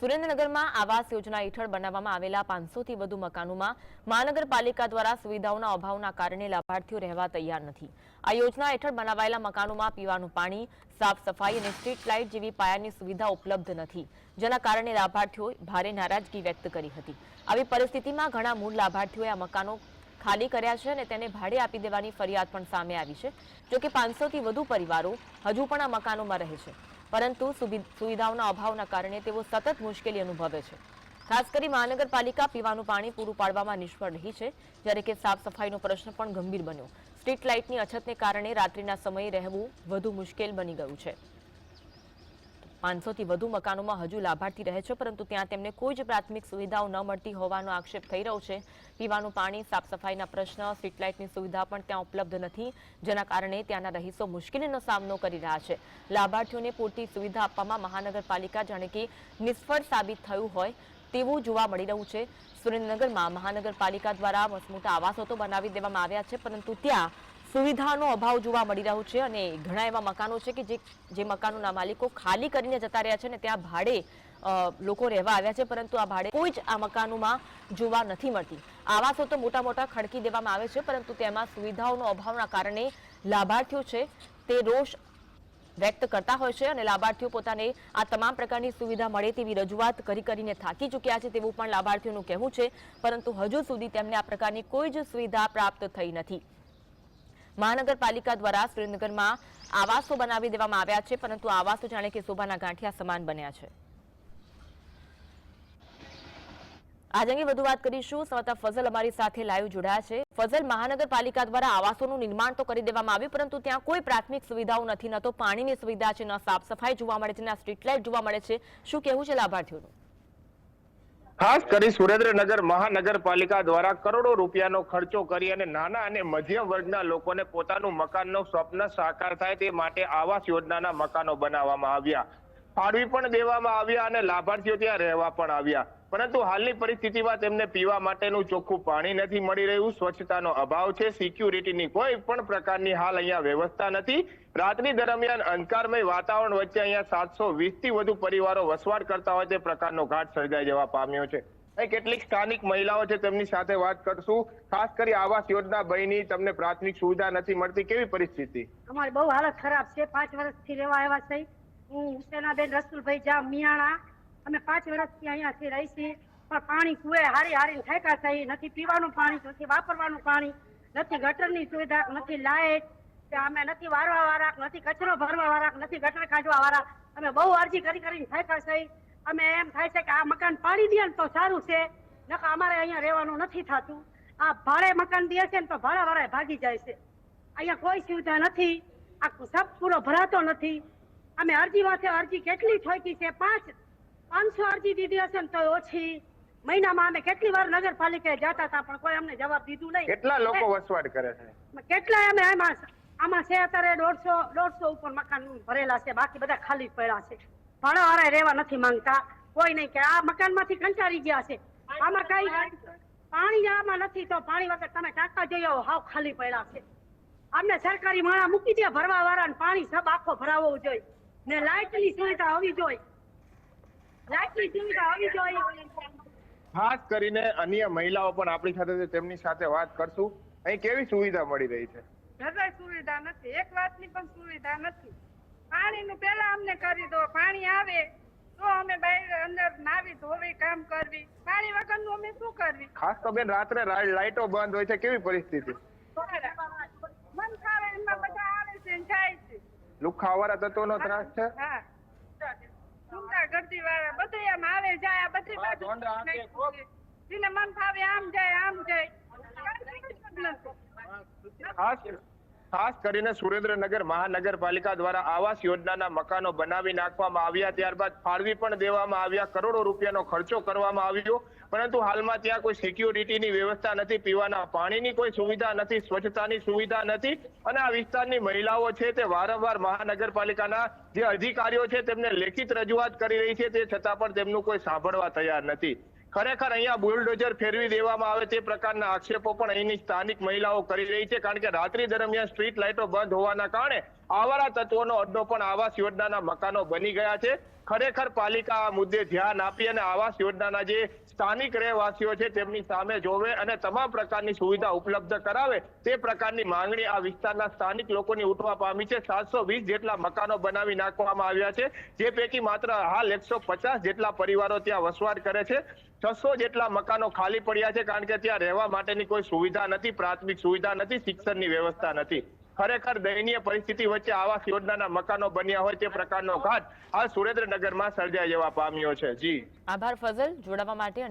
સુરેન્દ્રનગરમાં આવાસ યોજના હેઠળ બનાવવામાં આવેલા પાંચસોથી વધુ મકાનોમાં મહાનગરપાલિકા દ્વારા સુવિધાઓના અભાવના કારણે લાભાર્થીઓ રહેવા તૈયાર નથી. આ યોજના હેઠળ બનાવાયેલા મકાનોમાં પીવાનું પાણી, સાફ સફાઈ અને સ્ટ્રીટ લાઇટ જેવી પાયાની સુવિધા ઉપલબ્ધ નથી, જેના કારણે લાભાર્થીઓએ ભારે નારાજગી વ્યક્ત કરી હતી. આવી પરિસ્થિતિમાં ઘણા મૂળ લાભાર્થીઓએ આ મકાનો ખાલી કર્યા છે અને તેને ભાડે આપી દેવાની ફરિયાદ પણ સામે આવી છે, જોકે પાંચસોથી વધુ પરિવારો હજુ પણ આ મકાનોમાં રહે છે. પરંતુ સુવિ- સુવિધાઓના અભાવના કારણે તેઓ સતત મુશ્કેલી અનુભવે છે. ખાસ કરી મહાનગરપાલિકા પીવાનું પાણી પૂરું પાડવામાં નિષ્ફળ રહી છે, જ્યારે કે સાફ સફાઈનો પ્રશ્ન પણ ગંભીર બન્યો. સ્ટ્રીટ લાઇટની અછતને કારણે રાત્રિના સમયે રહેવું વધુ મુશ્કેલ બની ગયું છે. પાંચસોથી વધુ મકાનોમાં હજુ લાભાર્થી રહે છે, પરંતુ ત્યાં તેમને કોઈ જ પ્રાથમિક સુવિધાઓ ન મળતી હોવાનો આક્ષેપ થઈ રહ્યો છે. પીવાનું પાણી સાફ સફાઈના પ્રશ્ન, સ્ટ્રીટલાઇટની સુવિધા પણ ત્યાં ઉપલબ્ધ નથી, જેના કારણે ત્યાંના રહીશો મુશ્કેલીનો સામનો કરી રહ્યા છે. લાભાર્થીઓને પૂરતી સુવિધા આપવામાં મહાનગરપાલિકા જાણે કે નિષ્ફળ સાબિત થયું હોય તેવું જોવા મળી રહ્યું છે. સુરેન્દ્રનગરમાં મહાનગરપાલિકા દ્વારા મસમોટા આવાસો તો બનાવી દેવામાં આવ્યા છે, પરંતુ ત્યાં સુવિધાનો અભાવ જોવા મળી રહ્યો છે અને ઘણા એવા મકાનો છે કે જે જે મકાનોના માલિકો ખાલી કરીને જતા રહ્યા છે ને ત્યાં ભાડે લોકો રહેવા આવ્યા છે, પરંતુ આ ભાડે કોઈ જ આ મકાનોમાં જોવા નથી મળતી. આવાસો તો મોટા મોટા ખડકી દેવામાં આવે છે, પરંતુ તેમાં સુવિધાઓનો અભાવના કારણે લાભાર્થીઓ છે તે રોષ વ્યક્ત કરતા હોય છે અને લાભાર્થીઓ પોતાને આ તમામ પ્રકારની સુવિધા મળે તેવી રજૂઆત કરી કરીને થાકી ચૂક્યા છે તેવું પણ લાભાર્થીઓનું કહેવું છે, પરંતુ હજુ સુધી તેમને આ પ્રકારની કોઈ જ સુવિધા પ્રાપ્ત થઈ નથી. મહાનગરપાલિકા દ્વારા સુરેન્દ્રનગરમાં આવાસો બનાવી દેવામાં આવ્યા છે, પરંતુ આવાસો જાણે કે શોભાના ગાંઠિયા સમાન બન્યા છે. આજ અંગે વધુ વાત કરીશું. સંવાદદાતા ફઝલ અમારી સાથે લાઈવ જોડાયા છે. ફઝલ, મહાનગરપાલિકા દ્વારા આવાસોનું નિર્માણ તો કરી દેવામાં આવ્યું, પરંતુ ત્યાં કોઈ પ્રાથમિક સુવિધાઓ નથી, ન તો પાણીની સુવિધા છે, ન સાફ સફાઈ જોવા મળે છે, ન સ્ટ્રીટ લાઇટ જોવા મળે છે. શું કહેવું છે લાભાર્થીઓનું? ખાસ કરી સુરેન્દ્રનગર મહાનગરપાલિકા દ્વારા કરોડો રૂપિયાનો ખર્ચો કરી અને નાના અને મધ્યમ વર્ગના લોકોને પોતાનું મકાનનો સ્વપ્ન સાકાર થાય તે માટે આવાસ યોજનાના મકાનો બનાવવામાં આવ્યા. ફાળવી પણ દેવામાં આવ્યા અને લાભાર્થીઓ ત્યાં રહેવા પણ આવ્યા. પરંતુ હાલની પરિસ્થિતિમાં તેમને પીવા માટેનું ચોખ્ખું પાણી નથી મળી રહ્યું. સ્વચ્છતાનો અભાવ છે. સિક્યુરિટીની કોઈ પણ પ્રકારની હાલ અહીંયા વ્યવસ્થા નથી. રાત્રિ દરમિયાન અંધકારમય વાતાવરણ વચ્ચે અહીંયા સાતસો થી વધુ પરિવારો વસવાટ કરતા હોય તે પ્રકારનો ઘાટ સર્જાઈ જવા પામ્યો છે. કેટલીક સ્થાનિક મહિલાઓ છે તેમની સાથે વાત કરશું. ખાસ કરી આવાસ યોજના બહેની તમને પ્રાથમિક સુવિધા નથી મળતી. કેવી પરિસ્થિતિ? અમારી બહુ હાલત ખરાબ છે. પાંચ વર્ષથી રહેવા આવ્યા છે. હું હુસેનાબેન રસુલભાઈ જા મિયાણા. અમે પાંચ વર્ષથી અહીંયાથી રહી છીએ, પણ પાણી કુએ હારી હારી ઠેકા થઈ, નથી પીવાનું પાણી, નથી વાપરવાનું પાણી, નથી ગટરની સુવિધા, નથી લાઇટ અમે નથી વારવા વાળા નથી કચરો ભરવા વાળા નથી ગટર કાઢવા વાળા અમે બહુ અરજી કરી કરીને ઠેકા થઈ. અમે એમ થાય છે કે આ મકાન પાડી દે ને તો સારું છે, નકર અમારે અહીંયા રહેવાનું નથી થતું. આ ભાડે મકાન દે છે ને તો ભાડા વાળા ભાગી જાય છે. અહીંયા કોઈ સુવિધા નથી, આ સબ પૂરો ભરાતો નથી. અમે અરજી વાંચે અરજી કેટલી ઠોકી છે? પાંચ પાંચસો અરજી દીધી હશે ને તો ઓછી. મહિનામાં અમે કેટલી વાર નગરપાલિકાએ જતા હતા પણ કોઈ અમને જવાબ દીધું નહીં. કેટલા લોકો વસવાટ કરે છે? કેટલા અમે આમાં આમાં છે અત્યારે દોઢસો દોઢસો ઉપર મકાન ભરેલા છે બાકી બધા ખાલી પડ્યા છે. ભાડાવાળા રહેવા નથી માંગતા. કોઈ નહીં કે આ મકાનમાંથી કંટાળી ગયા છે. આમાં કઈ પાણી આમાં નથી તો પાણી વગર તમે ટાંકા જોઈ આવો હાવ ખાલી પડ્યા છે. અમને સરકારી માળા મૂકી દે ભરવા વાળા પાણી સબ આખો ભરાવવો જોઈએ. ને લાઇટની સુવિધા હોવી જોઈએ લાઇટની સુવિધા હોવી જોઈએ ખાસ કરીને અન્ય મહિલાઓ પણ આપણી સાથે તેમની સાથે વાત કરશું. અહીં કેવી સુવિધા મળી રહી છે? જરાય સુવિધા નથી. એક વાતની પણ સુવિધા નથી. પાણીનું પેલા અમને કરી દો પાણી આવે તો અમે બહાર અંદર નાવી ધોવી કામ કરવી. પાણી વગરનું અમે શું કરવી? ખાસ તો બેન રાત્રે લાઈટો બંધ હોય છે કેવી પરિસ્થિતિ? મન ખાવે એમાં બધા આવે છે ને જાય છે. લુખાવાળા તત્વોનો ત્રાસ છે? હા. ગુંડા ગર્દી વાળા આમ આવે જાય આ બધી બાજુ જેને મન ફાવે આમ જાય આમ જાય. ખાસ ખાસ કરીને સુરેન્દ્રનગર મહાનગરપાલિકા દ્વારા આવાસ યોજનાના મકાનો બનાવી નાખવામાં આવ્યા, ત્યારબાદ ફાળવી પણ દેવામાં આવ્યા, કરોડો રૂપિયાનો ખર્ચો કરવામાં આવ્યો. પરંતુ હાલમાં ત્યાં કોઈ સિક્યુરિટીની વ્યવસ્થા નથી, પીવાના પાણીની કોઈ સુવિધા નથી, સ્વચ્છતાની સુવિધા નથી. અને આ વિસ્તારની મહિલાઓ છે તે વારંવાર મહાનગરપાલિકાના જે અધિકારીઓ છે તેમને લેખિત રજૂઆત કરી રહી છે, તે છતાં પણ તેમનું કોઈ સાંભળવા તૈયાર નથી. ખરેખર અહીંયા બુલડોઝર ફેરવી દેવામાં આવે તે પ્રકારના આક્ષેપો પણ અહીંની સ્થાનિક મહિલાઓ કરી રહી છે. કારણ કે રાત્રિ દરમિયાન સ્ટ્રીટ લાઇટો બંધ હોવાના કારણે આવારા તત્વોનો અડ્ડો પણ આવાસ યોજનાના મકાનો બની ગયા છે. ખરેખર પાલિકા આ મુદ્દે ધ્યાન આપી અને આવાસ યોજનાના જે સ્થાનિક રહેવાસીઓ છે તેમની સામે જોવે અને તમામ પ્રકારની સુવિધા ઉપલબ્ધ કરાવે તે પ્રકારની માંગણી આ વિસ્તારના સ્થાનિક લોકોની ઉઠવા પામી છે. સાતસો વીસ જેટલા મકાનો બનાવી નાખવામાં આવ્યા છે. જે પૈકી માત્ર હાલ એકસો પચાસ જેટલા પરિવારો ત્યાં વસવાટ કરે છે. છસો જેટલા મકાનો ખાલી પડ્યા છે કારણ કે ત્યાં રહેવા માટેની કોઈ સુવિધા નથી, પ્રાથમિક સુવિધા નથી, શિક્ષણની વ્યવસ્થા નથી. ખરેખર દયનીય પરિસ્થિતિ વચ્ચે આવાસ યોજનાના મકાનો બન્યા હોય તે પ્રકારનો ઘાટ આ સુરેન્દ્રનગરમાં સર્જાઈ જવા પામ્યો છે. જી. આભાર ફઝલ. જોડાવા માટે